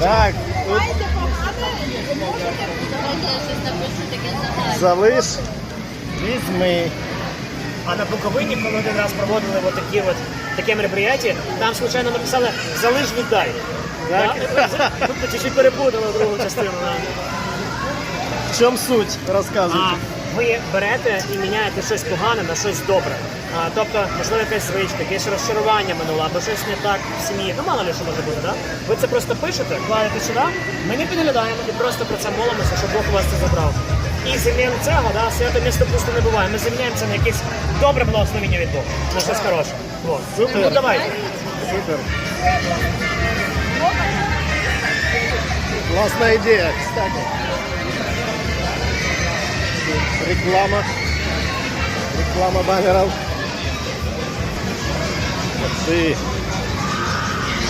Так, тут залиш, візьми. А на Буковині, коли один раз проводили от такі от таке мероприятие, там случайно написали залиш віддай. Так? Тобто чуть-чуть перепутали другу частину. В чому суть? Розказуйте. А ви берете і міняєте щось погане на щось добре. А, тобто, можливо, якась звичка, якесь розчарування минуло, або щось не так в сім'ї. Ну, мало ли що може бути, так? Ви це просто пишете, кладете сюди, ми не підглядаємо і просто про це молимося, щоб Бог у вас це забрав. І заміну цього, да, свято місто пусто не буває. Ми заміняємо це на якесь добре благословення від Бога, на щось хороше. Вот. Супер. Ну давайте. Супер. Классная идея, кстати. reclama, reclama Barberão.